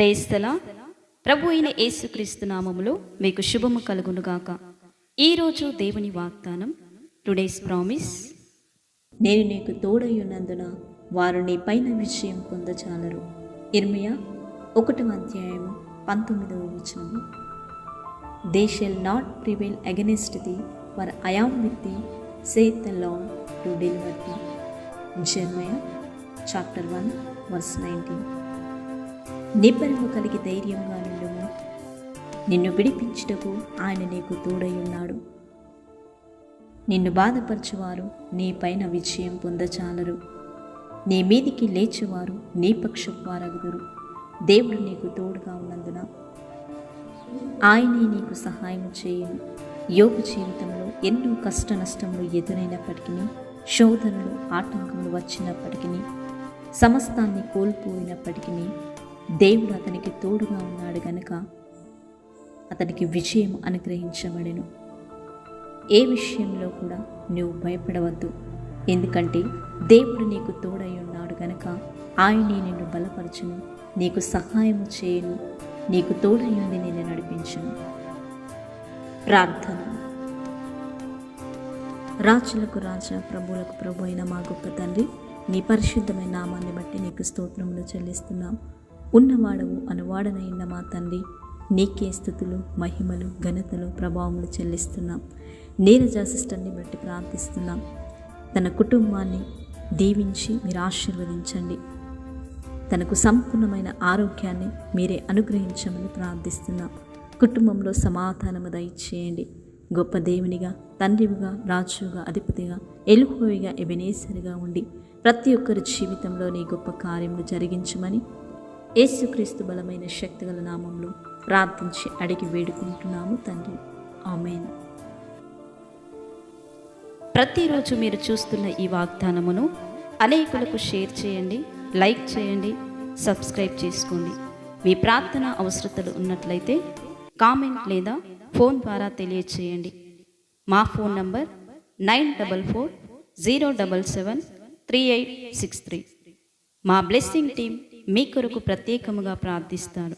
ప్రేస్తలా ప్రభు అయిన యేసుక్రీస్తు నామములో మీకు శుభము కలుగునుగాక ఈరోజు దేవుని వాగ్దానం టుడేస్ ప్రామిస్. నేను నీకు తోడయ్యున్నందున వారు నీ పైన విజయం పొందచాలరు ఇర్మియా ఒకటవ అధ్యాయం పంతొమ్మిదవ వచనము. They shall not prevail against thee for I am with thee saith the Lord to deliver thee Jeremiah chapter one verse nineteen నిబ్బరము కలిగి ధైర్యంగా నుండుము. నిన్ను విడిపించుటకు ఆయన నీకు తోడై ఉన్నాడు. నిన్ను బాధపరచువారు నీ పైన విజయం పొందచాలరు. నీ మీదికి లేచేవారు నీ పక్షపారగుదురు దేవుడు నీకు తోడుగా ఉన్నందున. ఆయనే నీకు సహాయం చేయను. యోగ జీవితంలో ఎన్నో కష్ట నష్టములు ఎదురైనప్పటికీ శోధనలు ఆటంకములు వచ్చినప్పటికీ సమస్తాన్ని కోల్పోయినప్పటికీ దేవుడు అతనికి తోడుగా ఉన్నాడు గనుక అతనికి విజయం అనుగ్రహించబడెను. ఏ విషయంలో కూడా నువ్వు భయపడవద్దు. ఎందుకంటే దేవుడు నీకు తోడై ఉన్నాడు గనక ఆయనే నిన్ను బలపరచును. నీకు సహాయము చేయను. నీకు తోడై ఉండి నిన్ను నడిపించును. ప్రార్థన. రాజులకు రాజా ప్రభువులకు ప్రభు అయిన మా గొప్ప తండ్రి నీ పరిశుద్ధమైన నామాన్ని బట్టి నీకు స్తోత్రములు చెల్లిస్తున్నాం. ఉన్నవాడవు అనువాడనైన మా తండ్రి. నీకే స్థుతులు మహిమలు ఘనతలు ప్రభావములు చెల్లిస్తున్నాం. నీరజ సిస్టర్ని బట్టి ప్రార్థిస్తున్నాం. తన కుటుంబాన్ని దీవించి మీరు ఆశీర్వదించండి. తనకు సంపూర్ణమైన ఆరోగ్యాన్ని మీరే అనుగ్రహించమని ప్రార్థిస్తున్నాం. కుటుంబంలో సమాధానము దయచేయండి. గొప్ప దేవునిగా తండ్రిగా రాజుగా అధిపతిగా ఎలుహోయిగా ఎబెనేసరిగా ఉండి ప్రతి ఒక్కరి జీవితంలో నీ గొప్ప కార్యములు జరిగించమని యేసుక్రీస్తు బలమైన శక్తిగల నామంలో ప్రార్థించి అడిగి వేడుకుంటున్నాము తండ్రి. ఆమెన్. ప్రతిరోజు మీరు చూస్తున్న ఈ వాగ్దానమును అనేకులకు షేర్ చేయండి లైక్ చేయండి సబ్స్క్రైబ్ చేసుకోండి. మీ ప్రార్థన అవసరతలు ఉన్నట్లయితే కామెంట్ లేదా ఫోన్ ద్వారా తెలియచేయండి. మా phone number nine double four zero double seven three eight six three. మా బ్లెస్సింగ్ టీం మీ కొరకు ప్రత్యేకముగా ప్రార్థిస్తారు.